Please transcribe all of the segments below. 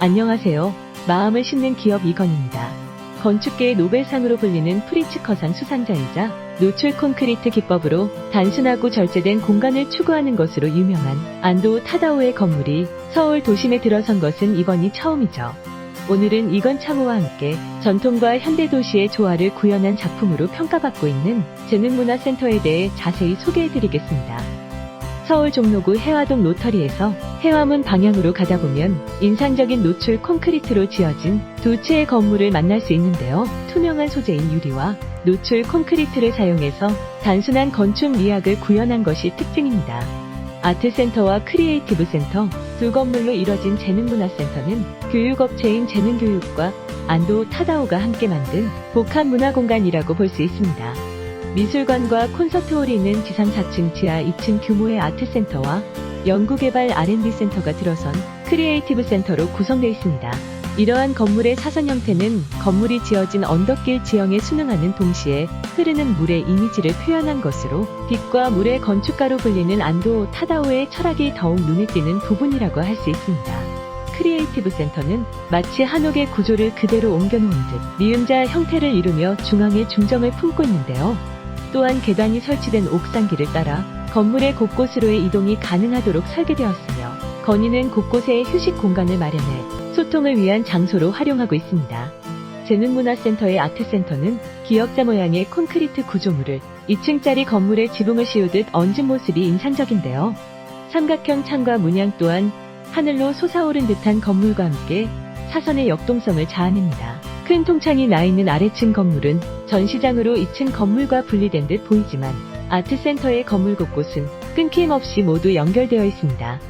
안녕하세요. 마음을 싣는 기업 이건입니다. 건축계의 노벨상으로 불리는 프리츠커상 수상자이자 노출 콘크리트 기법으로 단순하고 절제된 공간을 추구하는 것으로 유명한 안도 타다오의 건물이 서울 도심에 들어선 것은 이번이 처음이죠. 오늘은 이건 창호와 함께 전통과 현대 도시의 조화를 구현한 작품으로 평가받고 있는 재능문화센터에 대해 자세히 소개해드리겠습니다. 서울 종로구 해화동 로터리에서 해화문 방향으로 가다 보면 인상적인 노출 콘크리트로 지어진 두 채의 건물을 만날 수 있는데요. 투명한 소재인 유리와 노출 콘크리트를 사용해서 단순한 건축 미학을 구현한 것이 특징입니다. 아트센터와 크리에이티브 센터 두 건물로 이뤄진 재능문화센터는 교육업체인 재능교육과 안도 타다오가 함께 만든 복합문화공간이라고 볼 수 있습니다. 미술관과 콘서트홀이 있는 지상 4층 지하 2층 규모의 아트센터와 연구개발 R&D 센터가 들어선 크리에이티브 센터로 구성되어 있습니다. 이러한 건물의 사선 형태는 건물이 지어진 언덕길 지형에 순응하는 동시에 흐르는 물의 이미지를 표현한 것으로 빛과 물의 건축가로 불리는 안도 타다오의 철학이 더욱 눈에 띄는 부분이라고 할 수 있습니다. 크리에이티브 센터는 마치 한옥의 구조를 그대로 옮겨놓은 듯 미음자 형태를 이루며 중앙에 중정을 품고 있는데요. 또한 계단이 설치된 옥상길을 따라 건물의 곳곳으로의 이동이 가능하도록 설계되었으며 건의는 곳곳에 휴식 공간을 마련해 소통을 위한 장소로 활용하고 있습니다. 재능문화센터의 아트센터는 기역자 모양의 콘크리트 구조물을 2층짜리 건물에 지붕을 씌우듯 얹은 모습이 인상적인데요. 삼각형 창과 문양 또한 하늘로 솟아오른 듯한 건물과 함께 사선의 역동성을 자아냅니다. 큰 통창이 나 있는 아래층 건물은 전시장으로 2층 건물과 분리된 듯 보이지만 아트센터의 건물 곳곳은 끊김없이 모두 연결되어 있습니다.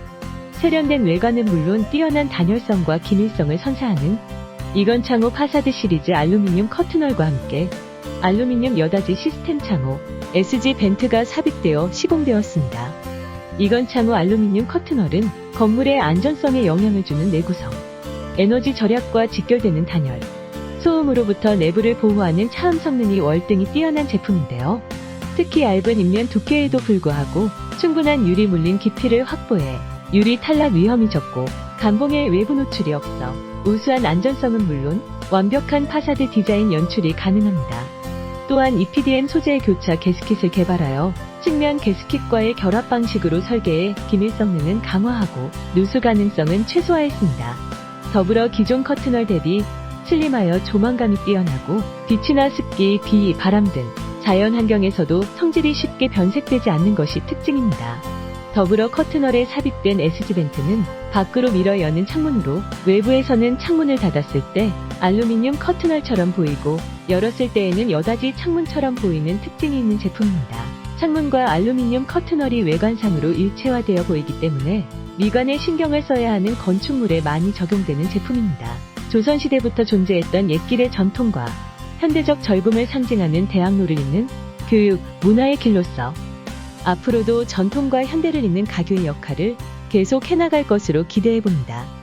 세련된 외관은 물론 뛰어난 단열성과 기밀성을 선사하는 이건 창호 파사드 시리즈 알루미늄 커튼월과 함께 알루미늄 여닫이 시스템 창호 SG 벤트가 삽입되어 시공되었습니다. 이건 창호 알루미늄 커튼월은 건물의 안전성에 영향을 주는 내구성, 에너지 절약과 직결되는 단열, 소음으로부터 내부를 보호하는 차음 성능이 월등히 뛰어난 제품인데요. 특히 얇은 입면 두께에도 불구하고 충분한 유리 물린 깊이를 확보해 유리 탈락 위험이 적고 감봉의 외부 노출이 없어 우수한 안전성은 물론 완벽한 파사드 디자인 연출이 가능합니다. 또한 EPDM 소재의 교차 게스킷을 개발하여 측면 게스킷과의 결합 방식으로 설계해 기밀 성능은 강화하고 누수 가능성은 최소화했습니다. 더불어 기존 커튼월 대비 슬림하여 조망감이 뛰어나고 빛이나 습기, 비, 바람 등 자연 환경에서도 성질이 쉽게 변색되지 않는 것이 특징입니다. 더불어 커튼월에 삽입된 SG 벤트는 밖으로 밀어 여는 창문으로 외부에서는 창문을 닫았을 때 알루미늄 커튼월처럼 보이고 열었을 때에는 여닫이 창문처럼 보이는 특징이 있는 제품입니다. 창문과 알루미늄 커튼월이 외관상으로 일체화되어 보이기 때문에 미관에 신경을 써야 하는 건축물에 많이 적용되는 제품입니다. 조선시대부터 존재했던 옛길의 전통과 현대적 젊음을 상징하는 대학로를 잇는 교육, 문화의 길로서 앞으로도 전통과 현대를 잇는 가교의 역할을 계속 해나갈 것으로 기대해 봅니다.